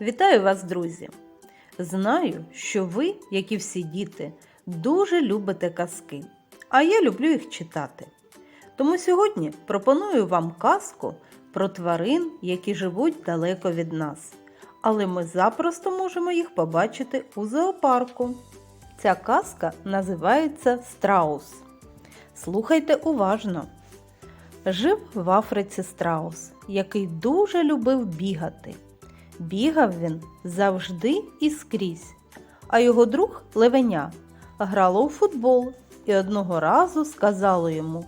Вітаю вас, друзі! Знаю, що ви, як і всі діти, дуже любите казки, а я люблю їх читати. Тому сьогодні пропоную вам казку про тварин, які живуть далеко від нас. Але ми запросто можемо їх побачити у зоопарку. Ця казка називається Страус. Слухайте уважно. Жив в Африці страус, який дуже любив бігати. Бігав він завжди і скрізь, а його друг Левеня грало у футбол і одного разу сказало йому,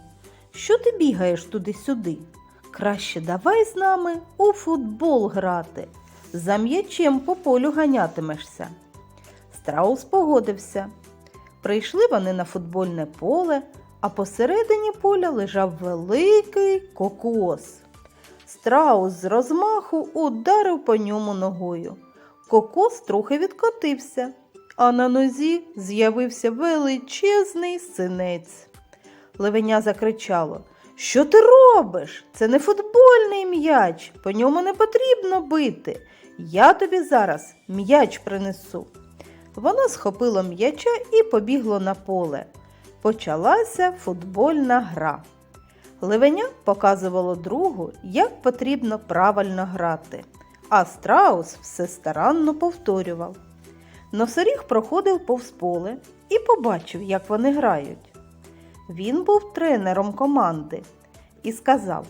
що ти бігаєш туди-сюди? Краще давай з нами у футбол грати. За м'ячем по полю ганятимешся. Страус погодився. Прийшли вони на футбольне поле, а посередині поля лежав великий кокос. Страус з розмаху ударив по ньому ногою. Кокос трохи відкотився, а на нозі з'явився величезний синець. Левеня закричало Що ти робиш? Це не футбольний м'яч, по ньому не потрібно бити. Я тобі зараз м'яч принесу. Воно схопило м'яча і побігло на поле. Почалася футбольна гра. Левеня показувало другу, як потрібно правильно грати, а страус все старанно повторював. Носоріг проходив повз поле і побачив, як вони грають. Він був тренером команди і сказав: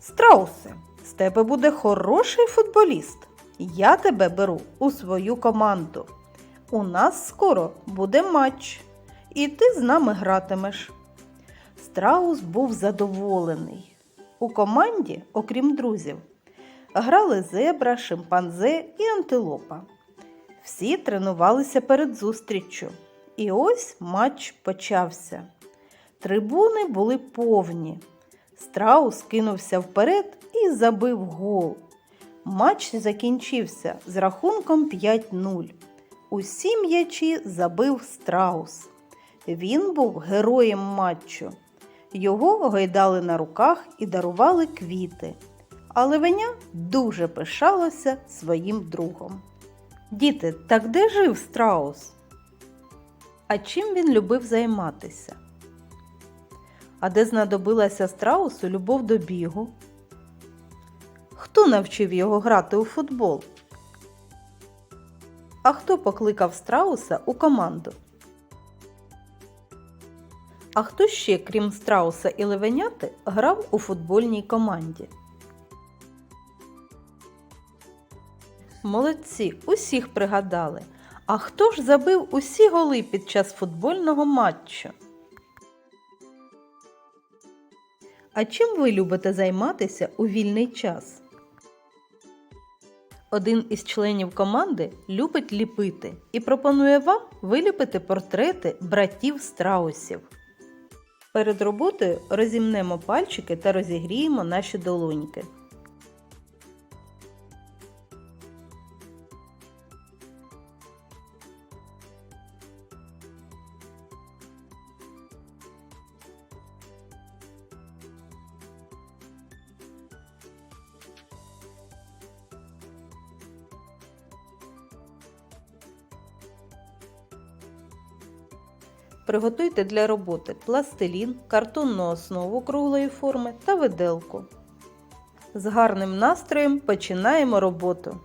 Страусе, з тебе буде хороший футболіст. Я тебе беру у свою команду. У нас скоро буде матч, і ти з нами гратимеш. Страус був задоволений. У команді, окрім друзів, грали зебра, шимпанзе і антилопа. Всі тренувалися перед зустріччю. І ось матч почався. Трибуни були повні. Страус кинувся вперед і забив гол. Матч закінчився з рахунком 5-0. Усі м'ячі забив страус. Він був героєм матчу. Його гойдали на руках і дарували квіти. А левеня дуже пишалося своїм другом. Діти, так де жив страус? А чим він любив займатися? А де знадобилася страусу любов до бігу? Хто навчив його грати у футбол? А хто покликав страуса у команду? А хто ще, крім страуса і левеняти, грав у футбольній команді? Молодці, усіх пригадали. А хто ж забив усі голи під час футбольного матчу? А чим ви любите займатися у вільний час? Один із членів команди любить ліпити і пропонує вам виліпити портрети братів страусів. Перед роботою розімнемо пальчики та розігріємо наші долоньки. Приготуйте для роботи пластилін, картонну основу круглої форми та виделку. З гарним настроєм починаємо роботу.